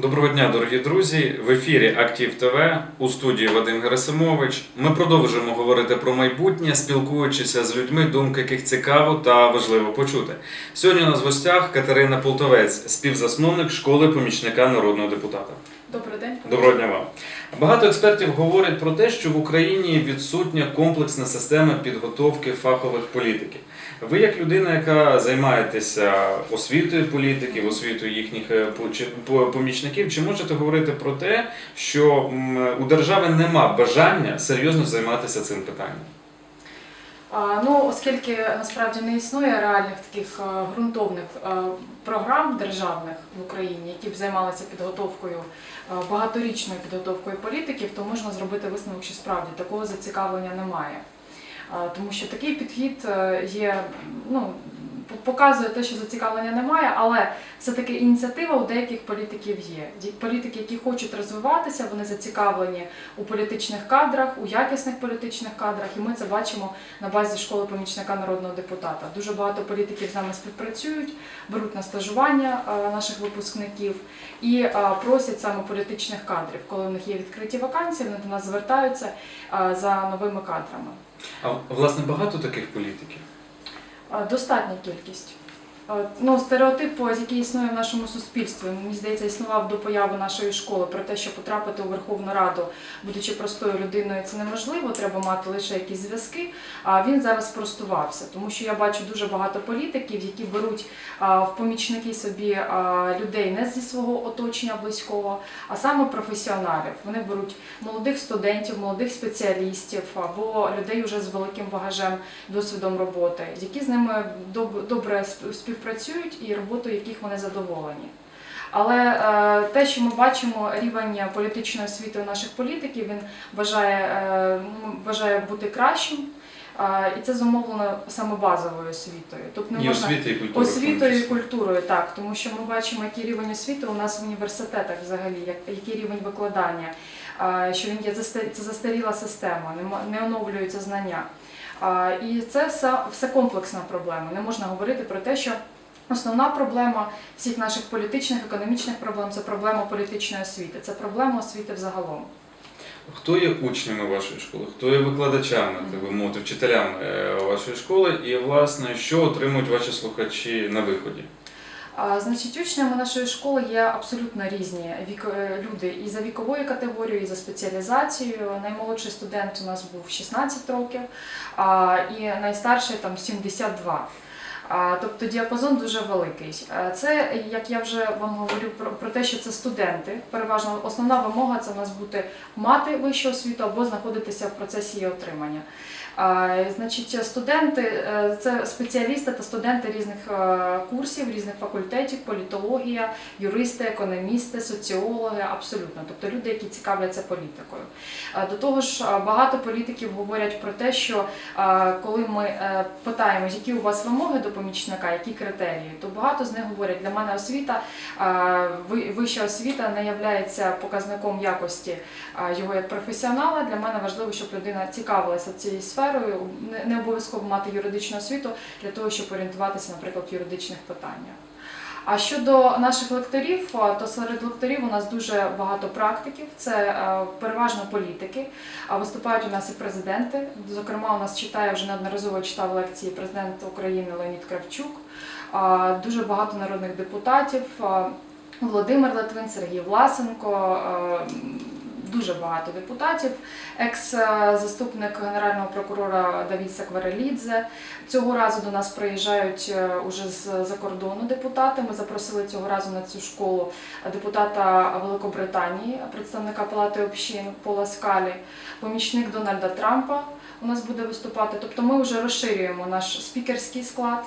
Доброго дня, дорогі друзі! В ефірі Актив ТВ у студії Вадим Герасимович. Ми продовжуємо говорити про майбутнє, спілкуючися з людьми, думки яких цікаво та важливо почути. Сьогодні у нас в гостях Катерина Полтовець, співзасновник школи помічника народного депутата. Добрий день. Доброго дня вам. Багато експертів говорять про те, що в Україні відсутня комплексна система підготовки фахових політиків. Ви, як людина, яка займаєтеся освітою політиків, освітою їхніх е, помічників, чи можете говорити про те, що у держави нема бажання серйозно займатися цим питанням? Ну, оскільки насправді не існує реальних таких е, ґрунтовних е, програм державних в Україні, які б займалися підготовкою багаторічною підготовкою політиків, то можна зробити висновок, що справді такого зацікавлення немає. Тому що такий підхід е, є, ну, показує те, що зацікавлення немає, але все-таки ініціатива у деяких політиків є. Політики, які хочуть розвиватися, вони зацікавлені у політичних кадрах, у якісних політичних кадрах, і ми це бачимо на базі школи помічника народного депутата. Дуже багато політиків з нами співпрацюють, беруть на стажування е, наших випускників і е, просять саме політичних кадрів. Коли у них є відкриті вакансії, вони до нас звертаються е, за новими кадрами. А власне багато таких політиків. Достатня кількість. Ну, стереотип, який існує в нашому суспільстві, мені здається, існував до появи нашої школи про те, що потрапити у Верховну Раду, будучи простою людиною, це неможливо, треба мати лише якісь зв'язки. А він зараз спростувався, тому що я бачу дуже багато політиків, які беруть в помічники собі людей не зі свого оточення близького, а саме професіоналів. Вони беруть молодих студентів, молодих спеціалістів або людей вже з великим багажем досвідом роботи, які з ними доб- добре сп- співпрацюють і роботою яких вони задоволені. Але е, те, що ми бачимо, рівень політичної освіти у наших політиків, він бажає, е, ну, бажає бути кращим. Е, і це зумовлено саме базовою освітою. Тобто не І можна освіти, і культури. освітою і культурою, так, тому що ми бачимо, який рівень освіти у нас в університетах взагалі, як, який рівень викладання, що він є це застаріла система, не оновлюються знання. І це все, все комплексна проблема. Не можна говорити про те, що основна проблема всіх наших політичних, економічних проблем це проблема політичної освіти, це проблема освіти взагалом. Хто є учнями вашої школи? Хто є викладачами, так би мовити, вчителями е, вашої школи? І, власне, що отримують ваші слухачі на виході? Значить, учнями нашої школи є абсолютно різні е, люди і за віковою категорією, і за спеціалізацією. Наймолодший студент у нас був 16 років, і найстарший там 72. Тобто діапазон дуже великий. Це, як я вже вам говорю про те, що це студенти. Переважно основна вимога це у нас бути мати вищу освіту або знаходитися в процесі її отримання. Значить, студенти е, це спеціалісти та студенти різних е, курсів, різних факультетів, політологія, юристи, економісти, соціологи, абсолютно, тобто люди, які цікавляться політикою. Е, До того ж, багато політиків говорять про те, що коли ми питаємо, які у вас вимоги до помічника, які критерії, то багато з них говорять, для мене освіта, вища освіта не є показником якості його як професіонала. Для мене важливо, щоб людина цікавилася цією сферою. Не, не обов'язково мати юридичну освіту для того, щоб орієнтуватися, наприклад, в юридичних питаннях. А щодо наших лекторів, то серед лекторів у нас дуже багато практиків. Це е, переважно політики. Виступають у нас і президенти. Зокрема, у нас читає вже неодноразово читав лекції президент України Леонід Кравчук. Дуже багато народних депутатів. Володимир Литвин, Сергій Власенко, е, дуже багато депутатів. Екс-заступник генерального прокурора Давід Сакварелідзе. Цього разу до нас приїжджають е, уже з-за кордону депутати. Ми запросили цього разу на цю школу депутата Великобританії, представника Палати общин Пола Скалі, помічник Дональда Трампа. У нас буде виступати. Тобто ми вже розширюємо наш спікерський склад.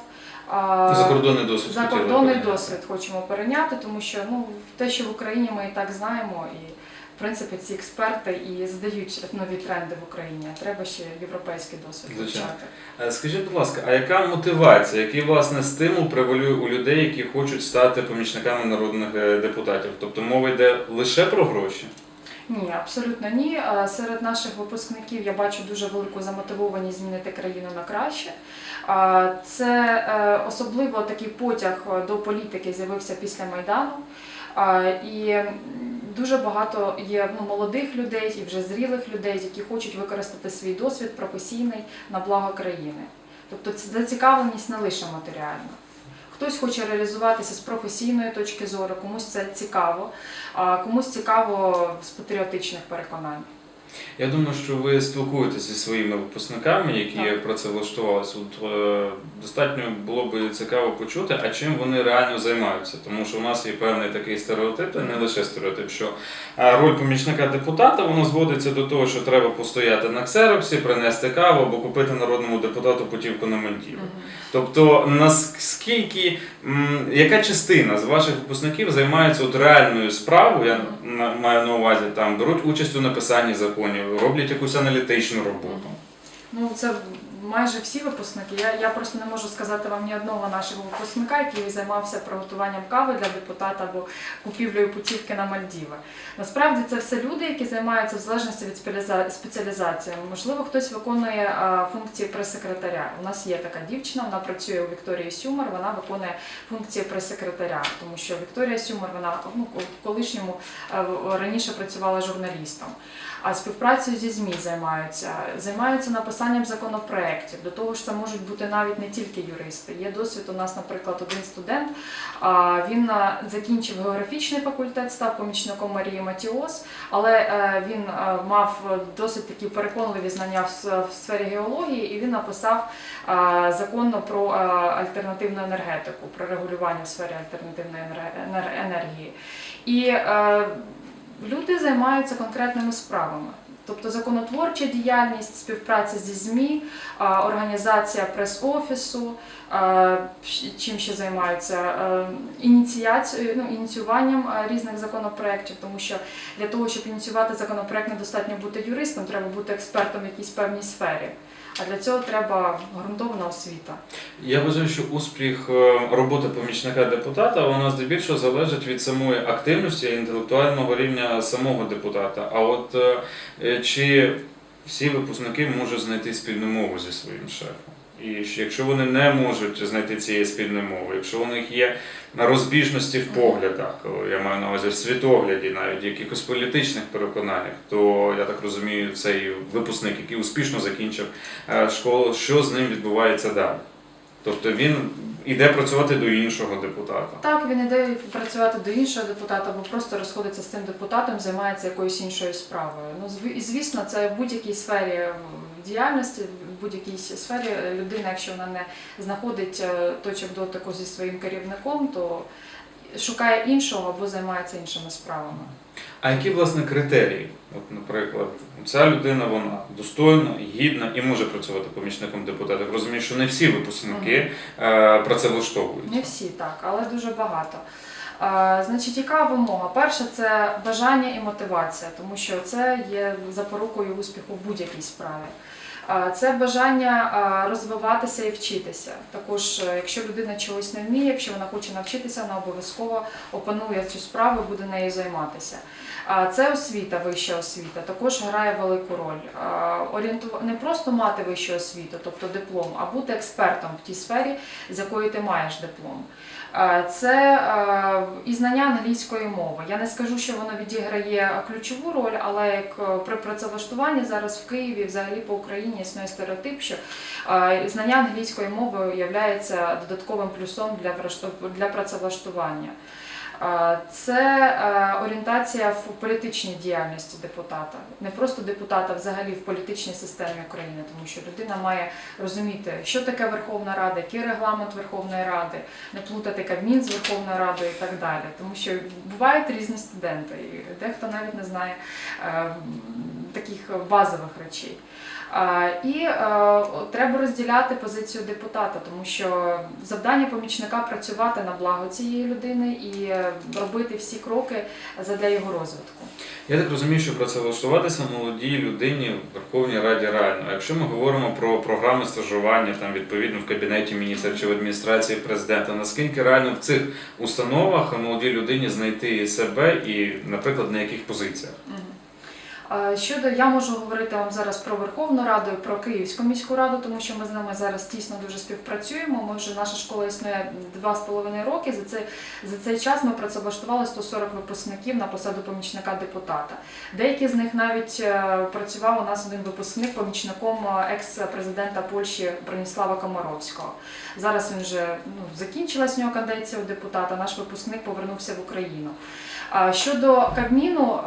Закордонний досвід. Закордонний досвід хочемо перейняти, тому що ну те, що в Україні ми і так знаємо, і в принципі ці експерти і задають нові тренди в Україні. А треба ще європейський досвід вивчати. Е, Скажіть, будь ласка, а яка мотивація, який власне стимул превалює у людей, які хочуть стати помічниками народних е, депутатів? Тобто мова йде лише про гроші? Ні, абсолютно ні. Е, Серед наших випускників я бачу дуже велику замотивованість змінити країну на краще. Це особливо такий потяг до політики з'явився після Майдану. І дуже багато є ну, молодих людей і вже зрілих людей, які хочуть використати свій досвід професійний на благо країни. Тобто це зацікавленість не лише матеріальна. Хтось хоче реалізуватися з професійної точки зору, комусь це цікаво, а комусь цікаво з патріотичних переконань. Я думаю, що ви спілкуєтеся зі своїми випускниками, які Так. про це влаштувалися. От е, достатньо було б цікаво почути, а чим вони реально займаються. Тому що у нас є певний такий стереотип, не лише стереотип, що роль помічника депутата воно зводиться до того, що треба постояти на ксероксі, принести каву або купити народному депутату путівку на Мальдіви. Тобто, наскільки м, яка частина з ваших випускників займається от реальною справою, я маю на увазі там беруть участь у написанні законів, роблять якусь аналітичну роботу. Ну, це майже всі випускники. Я, я просто не можу сказати вам ні одного нашого випускника, який займався приготуванням кави для депутата або купівлею путівки на Мальдіви. Насправді це все люди, які займаються в залежності від спеціалізації. Можливо, хтось виконує функції прес-секретаря. У нас є така дівчина, вона працює у Вікторії Сюмер, вона виконує функції прес-секретаря, тому що Вікторія Сюмер, вона ну, в колишньому раніше працювала журналістом. А співпрацею зі ЗМІ займаються, займаються написанням законопроєктів. До того ж, це можуть бути навіть не тільки юристи. Є досвід у нас, наприклад, один студент. Він закінчив географічний факультет, став помічником Марії Матіос, але е, він е, мав досить такі переконливі знання в сфері геології, і він написав е, закон про е, альтернативну енергетику, про регулювання в сфері альтернативної енер- енер- енергії. І е, люди займаються конкретними справами. Тобто законотворча діяльність, співпраця зі ЗМІ, організація прес-офісу, чим ще займаються е, ну, ініціюванням е, різних законопроєктів, тому що для того, щоб ініціювати законопроєкт, недостатньо бути юристом, треба бути експертом в якійсь певній сфері. А для цього треба грунтовна освіта. Я вважаю, що успіх е, роботи помічника депутата вона здебільшого залежить від самої активності і інтелектуального рівня самого депутата. А от е, е, чи всі випускники можуть знайти спільну мову зі своїм шефом? І що якщо вони не можуть знайти цієї спільної мови, якщо у них є розбіжності в поглядах, я маю на увазі в світогляді, навіть в якихось політичних переконаннях, то я так розумію, цей випускник, який успішно закінчив е, школу, що з ним відбувається далі? Тобто він іде працювати до іншого депутата. Так, він іде працювати до іншого депутата або просто розходиться з цим депутатом, займається якоюсь іншою справою. Ну, і звісно, це в будь-якій сфері е, діяльності, в будь-якій сфері е, людина, якщо вона не знаходить е, точок дотику зі своїм керівником, то шукає іншого або займається іншими справами. А які власне критерії? От, наприклад, ця людина вона достойна, гідна і може працювати помічником депутата. Розумію, що не всі випускники е, працевлаштовуються. Не всі так, але дуже багато. А, Значить, яка вимога? Перше, це бажання і мотивація, тому що це є запорукою успіху в будь-якій справі. Це бажання розвиватися і вчитися. Також, е, якщо людина чогось не вміє, якщо вона хоче навчитися, вона обов'язково опанує цю справу буде нею займатися. Це освіта, вища освіта, також грає велику роль. Не просто мати вищу освіту, тобто диплом, а бути експертом в тій сфері, з якої ти маєш диплом. Е, Це е, і знання англійської мови. Я не скажу, що воно відіграє ключову роль, але як е, при працевлаштуванні зараз в Києві, взагалі по Україні існує стереотип, що знання англійської мови є додатковим плюсом для працевлаштування. Це е, орієнтація в політичній діяльності депутата, не просто депутата, взагалі в політичній системі України, тому що людина має розуміти, що таке Верховна Рада, який регламент Верховної Ради, не плутати Кабмін з Верховною Радою і так далі. Тому що бувають різні студенти, і дехто навіть не знає е, таких базових речей. І е, треба розділяти позицію депутата, тому що завдання помічника працювати на благо цієї людини і е, робити всі кроки задля його розвитку. Я так розумію, що працевлаштуватися молодій людині в Верховній Раді реально. А якщо ми говоримо про програми стажування там відповідно в кабінеті міністра чи в адміністрації президента, наскільки реально в цих установах молодій людині знайти себе і, наприклад, на яких позиціях? Щодо я можу говорити вам зараз про Верховну Раду про Київську міську раду, тому що ми з ними зараз тісно дуже співпрацюємо. Ми вже наша школа існує два з половиною роки. За цей за цей час ми працевлаштували 140 випускників на посаду помічника депутата. Деякі з них навіть е, працював у нас один випускник помічником е, екс-президента Польщі Броніслава Комаровського. Зараз він вже ну, закінчилась у нього каденція у депутата. Наш випускник повернувся в Україну. Щодо Кабміну,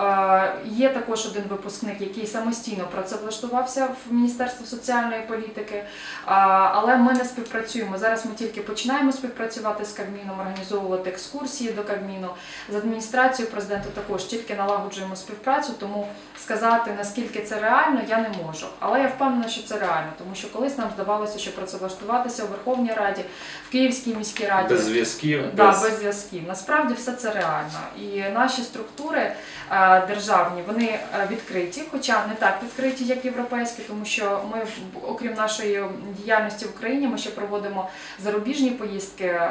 є також один випускник, який самостійно працевлаштувався в Міністерство соціальної політики, але ми не співпрацюємо. Зараз ми тільки починаємо співпрацювати з Кабміном, організовувати екскурсії до Кабміну. З адміністрацією президента також тільки налагоджуємо співпрацю, тому сказати наскільки це реально, я не можу. Але я впевнена, що це реально, тому що колись нам здавалося, що працевлаштуватися у Верховній Раді, в Київській міській раді Без зв'язків, Да, без... без зв'язків. Насправді все це реально. І наші структури державні вони е, відкриті, хоча не так відкриті, як європейські, тому що ми, окрім нашої діяльності в Україні, ми ще проводимо зарубіжні поїздки, е,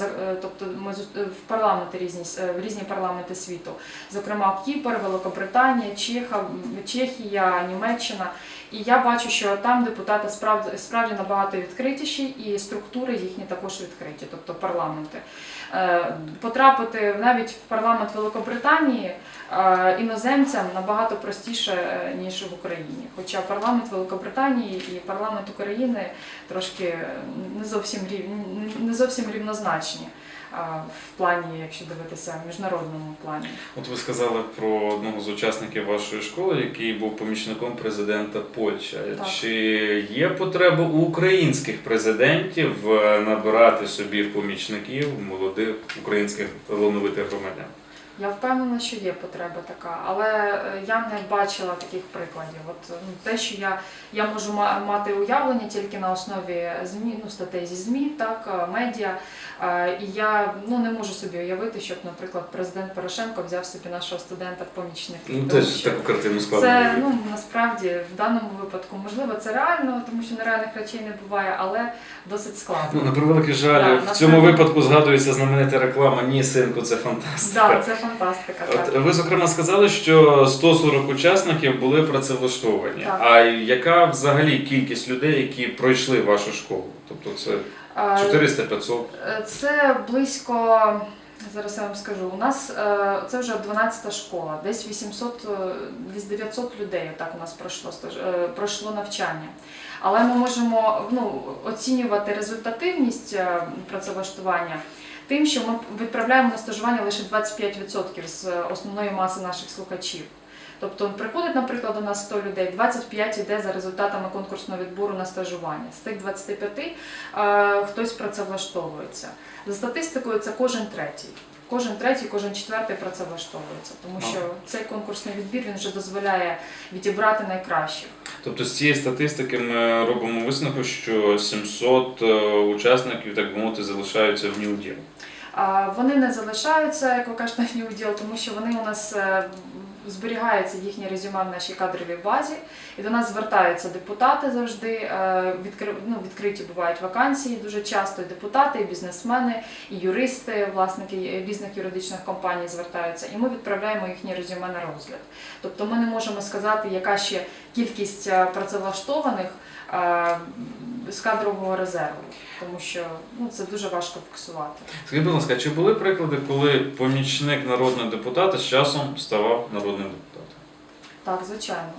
е, тобто ми в парламенти різні е, в різні парламенти світу, зокрема Кіпр, Великобританія, Чеха, Чехія, Німеччина. І я бачу, що там депутати справді, справді набагато відкритіші, і структури їхні також відкриті, тобто парламенти. Е, Потрапити навіть в парламент Великобританії е, іноземцям набагато простіше, е, ніж в Україні. Хоча парламент Великобританії і парламент України трошки не зовсім рів... не зовсім рівнозначні в плані, якщо дивитися в міжнародному плані. От ви сказали про одного з учасників вашої школи, який був помічником президента Польщі. Так. Чи є потреба у українських президентів е, набирати собі помічників молодих українських талановитих громадян? Я впевнена, що є потреба така, але е, я не бачила таких прикладів. От ну, те, що я, я можу мати уявлення тільки на основі змі, ну, статей зі ЗМІ, так, е, медіа. Е, І я ну, не можу собі уявити, щоб, наприклад, президент Порошенко взяв собі нашого студента в помічники. Ну теж що таку картину складно. це ну насправді в даному випадку можливо це реально, тому що нереальних речей не буває, але досить складно. Ну, на превеликий жаль, Да, в на цьому жаль. випадку згадується знаменита реклама Ні, синку, це фантастика. Так, це фантастика. Так. От ви зокрема сказали, що 140 учасників були працевлаштовані. Так. А яка взагалі кількість людей, які пройшли вашу школу? Тобто це Е, 400-500? Е, Це близько. Зараз я вам скажу. У нас е, це вже 12-та школа, десь 800, е, десь 900 людей так у нас пройшло пройшло навчання. Але ми можемо ну, оцінювати результативність е, працевлаштування тим, що ми відправляємо на стажування лише 25% з е, основної маси наших слухачів. Тобто приходить, наприклад, у нас 100 людей, 25 йде за результатами конкурсного відбору на стажування. З тих 25 е, хтось працевлаштовується. За статистикою, це кожен третій. Кожен третій, кожен четвертий працевлаштовується, тому що цей конкурсний відбір він вже дозволяє відібрати найкращих. Тобто з цієї статистики ми робимо висновок, що 700 е, учасників, так би мовити, залишаються в Нью-Діл. Вони не залишаються, як ви кажете, в уділ, тому що вони у нас е, зберігається їхнє резюме в нашій кадровій базі, і до нас звертаються депутати завжди. е, Відкри... ну, відкриті бувають вакансії дуже часто. І депутати, і бізнесмени, і юристи, власники різних юридичних компаній звертаються, і ми відправляємо їхнє резюме на розгляд. Тобто ми не можемо сказати, яка ще кількість е, працевлаштованих з кадрового резерву, тому що ну, це дуже важко фіксувати. Скажіть, будь ласка, чи були приклади, коли помічник народного депутата з часом ставав народним депутатом? Так, звичайно.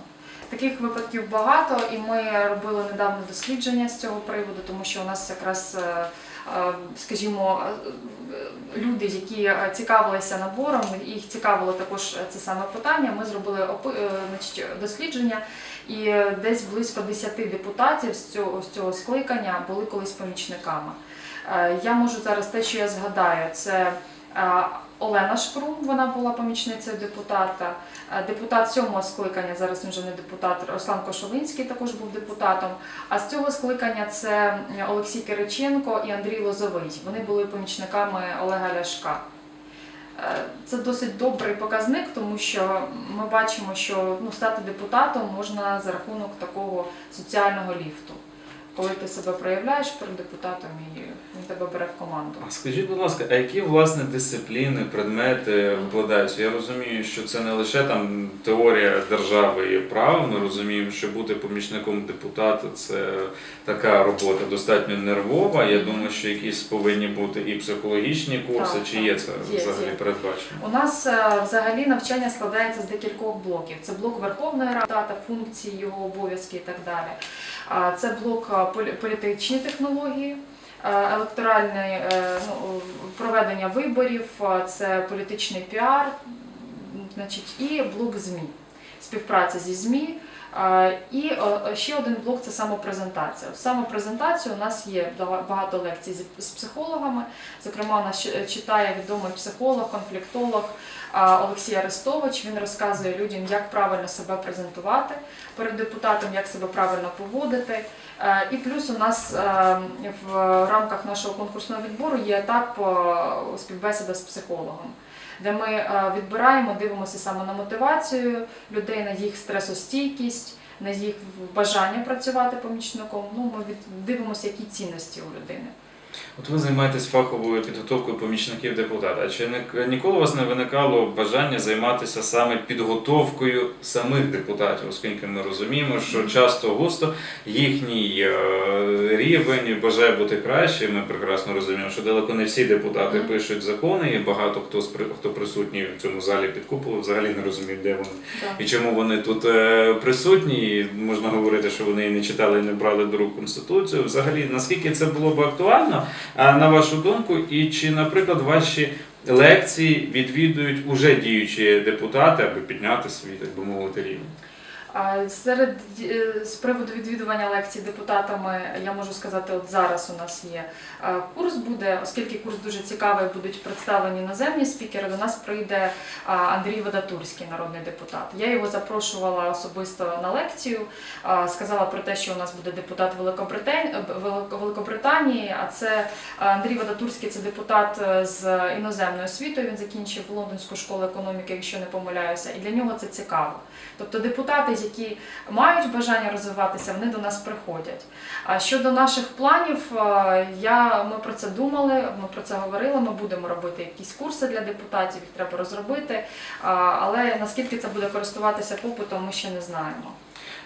Таких випадків багато, і ми робили недавно дослідження з цього приводу, тому що у нас якраз, е, е, скажімо, е, люди, які е, цікавилися набором, їх цікавило також це саме питання. Ми зробили е, дослідження, і е, десь близько 10 депутатів з цього, з цього скликання були колись помічниками. Е, Я можу зараз те, що я згадаю, це е, Олена Шкрум, вона була помічницею депутата. Депутат сьомого скликання, зараз він вже не депутат, Руслан Кошовинський також був депутатом. А з цього скликання це Олексій Кириченко і Андрій Лозовий. Вони були помічниками Олега Ляшка. Е, Це досить добрий показник, тому що ми бачимо, що ну, стати депутатом можна за рахунок такого соціального ліфту. Коли ти себе проявляєш перед депутатом і тебе бере в команду. А скажіть, будь ласка, а які власне дисципліни, предмети викладаються? Я розумію, що це не лише там теорія держави і права. Ми розуміємо, що бути помічником депутата це така робота достатньо нервова. Я думаю, що якісь повинні бути і психологічні курси, Так, чи є це Є, взагалі є. передбачено? У нас е, взагалі навчання складається з декількох блоків. Це блок Верховної Ради, та функції, його обов'язки і так далі. Це блок е, політичні технології, електоральне е, ну, проведення виборів, е, це політичний піар, значить, і блок ЗМІ, співпраця зі ЗМІ. Е, І ще один блок це самопрезентація. В самопрезентацію у нас є бага- багато лекцій з- психологами. Зокрема, у нас читає відомий психолог, конфліктолог Олексій Арестович. Він розказує людям, як правильно себе презентувати перед депутатом, як себе правильно поводити. Е, І плюс у нас е, в рамках нашого конкурсного відбору є етап е, співбесіда з психологом. Де ми відбираємо, дивимося саме на мотивацію людей, на їх стресостійкість, на їх бажання працювати помічником. Ну, ми дивимося, які цінності у людини. От ви займаєтесь фаховою підготовкою помічників депутата. А Чи не ніколи у вас не виникало бажання займатися саме підготовкою самих депутатів, оскільки ми розуміємо, що часто густо їхній е, рівень бажає бути краще. Ми прекрасно розуміємо, що далеко не всі депутати пишуть закони, і багато хто хто присутній в цьому залі під куполом взагалі не розуміють, де вони і чому вони тут е, присутні. І можна говорити, що вони і не читали і не брали до рук конституцію. Взагалі, наскільки це було б актуально, на вашу думку, і чи, наприклад, ваші лекції відвідують уже діючі депутати, аби підняти свій, так би мовити, рівень? Серед е, з приводу відвідування лекцій депутатами я можу сказати, от зараз у нас є е, курс буде, оскільки курс дуже цікавий, будуть представлені іноземні спікери. До нас прийде Андрій Водатурський, народний депутат. Я його запрошувала особисто на лекцію. Сказала про те, що у нас буде депутат Великобританії. А це Андрій Водатурський, це депутат е, з іноземною освітою. Він закінчив Лондонську школу економіки, якщо не помиляюся, і для нього це цікаво. Тобто депутати, які мають бажання розвиватися, вони до нас приходять. А щодо наших планів, е, я, ми про це думали, ми про це говорили. Ми будемо робити якісь курси для депутатів, їх треба розробити. Але наскільки це буде користуватися попитом, ми ще не знаємо.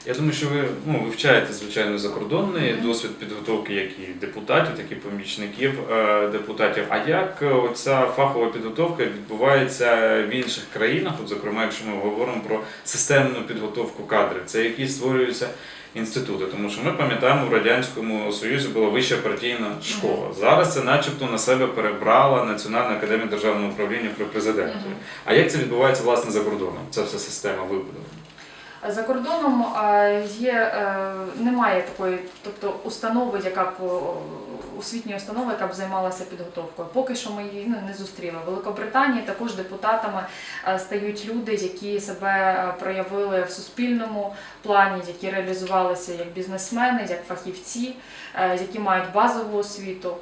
Я думаю, що ви ну, вивчаєте, звичайно, закордонний досвід підготовки як і депутатів, так і помічників е, депутатів. А як ця фахова підготовка відбувається в інших країнах? От, зокрема, якщо ми говоримо про системну підготовку кадрів, це які створюються інститути, тому що ми пам'ятаємо, в радянському союзі була вища партійна школа. Зараз це, начебто, на себе перебрала Національна академія державного управління при президенті. Мгм. А як це відбувається власне за кордоном? Ця вся система вибудована? За кордоном є, е, немає такої, тобто установи, яка б освітньої установи, яка б займалася підготовкою. Поки що ми її ну, не зустріли. В Великобританії також депутатами е, стають люди, які себе проявили в суспільному плані, які реалізувалися як бізнесмени, як фахівці, е, які мають базову освіту.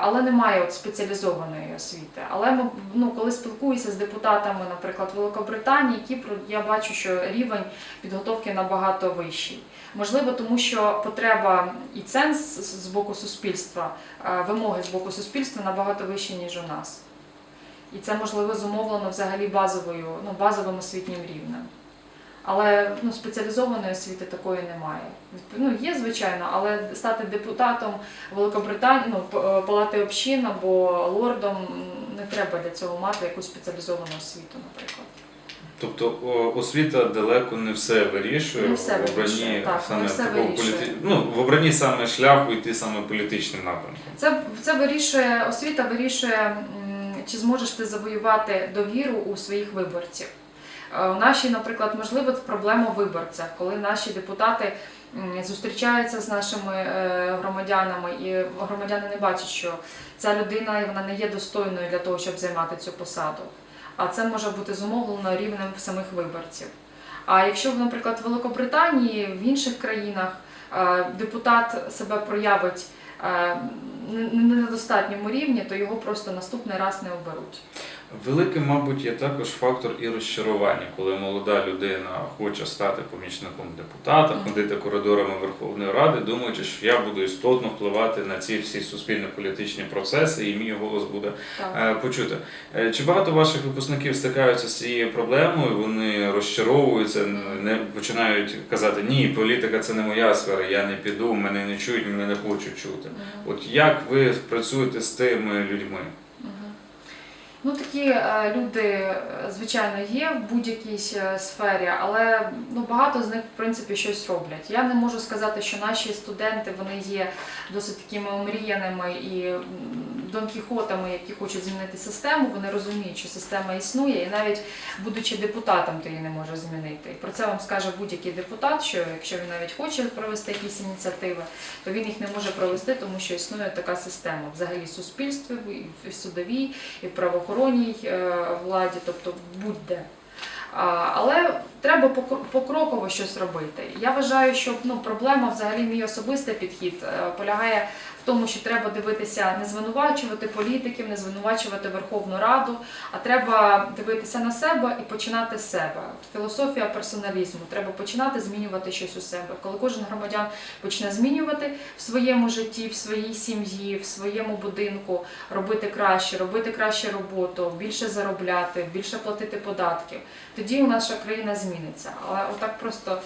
Але немає от спеціалізованої освіти. Але ну, коли спілкуюся з депутатами, наприклад, Великобританії, Кіпру, я бачу, що рівень підготовки набагато вищий. Можливо, тому що потреба і ценз з боку суспільства, вимоги з боку суспільства набагато вищі, ніж у нас. І це можливо зумовлено взагалі базовою, ну, базовим освітнім рівнем. Але ну, спеціалізованої освіти такої немає. Ну, є, звичайно, але стати депутатом Великобританії, ну, е, палати общин або лордом не треба для цього мати якусь спеціалізовану освіту, наприклад. Тобто освіта далеко не все вирішує Не все в обранні вирішує, так, саме не все вирішує. політи... ну, в обранні саме шляху йти саме політичним напрямком. Це, це вирішує освіта, вирішує, чи зможеш ти завоювати довіру у своїх виборців. Е, У нашій, наприклад, можливо, проблема в виборцях, коли наші депутати зустрічаються з нашими е, громадянами, і громадяни не бачать, що ця людина вона не є достойною для того, щоб займати цю посаду. А це може бути зумовлено рівнем самих виборців. А якщо, наприклад, в Великобританії, в інших країнах е, депутат себе проявить не на достатньому рівні, то його просто наступний раз не оберуть. Великим, мабуть, є також фактор і розчарування, коли молода людина хоче стати помічником депутата, ходити коридорами Верховної Ради, думаючи, що я буду істотно впливати на ці всі суспільно-політичні процеси, і мій голос буде Так. е, почути. Е, Чи багато ваших випускників стикаються з цією проблемою? Вони розчаровуються, не починають казати Ні, політика це не моя сфера, я не піду, мене не чують, мене не хочуть чути. От як ви працюєте з тими людьми? Ну, такі е, люди, е, звичайно, є в будь-якій е, сфері, але ну, багато з них, в принципі, щось роблять. Я не можу сказати, що наші студенти вони є досить такими омріяними і м, Дон Кіхотами, які хочуть змінити систему. Вони розуміють, що система існує, і навіть будучи депутатом, ти її не можеш змінити. І про це вам скаже будь-який депутат, що якщо він навіть хоче провести якісь ініціативи, то він їх не може провести, тому що існує така система взагалі в суспільстві, і в судовій, і в правоохоронній е, владі, тобто будь-де. Але треба покро- покроково щось робити. Я вважаю, що ну, проблема, взагалі, мій особистий підхід е, полягає тому, що треба дивитися, не звинувачувати політиків, не звинувачувати Верховну Раду, а треба дивитися на себе і починати з себе. Філософія персоналізму. Треба починати змінювати щось у себе. Коли кожен громадян почне змінювати в своєму житті, в своїй сім'ї, в своєму будинку, робити краще, робити краще роботу, більше заробляти, більше платити податків, тоді у наша країна зміниться. Але отак просто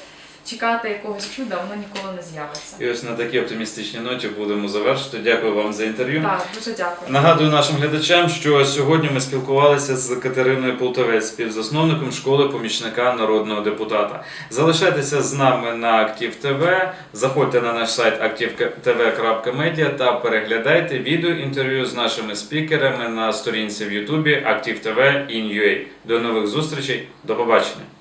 чекати якогось чуда, воно ніколи не з'явиться. І ось на такій оптимістичній ноті будемо завершити. Дякую вам за інтерв'ю. Так, дуже дякую. Нагадую нашим глядачам, що сьогодні ми спілкувалися з Катериною Полтавець, співзасновником школи помічника народного депутата. Залишайтеся з нами на Актив ТВ, заходьте на наш сайт aktivtv.media та переглядайте відео інтерв'ю з нашими спікерами на сторінці в Ютубі Актив ТВ in UA. До нових зустрічей, до побачення.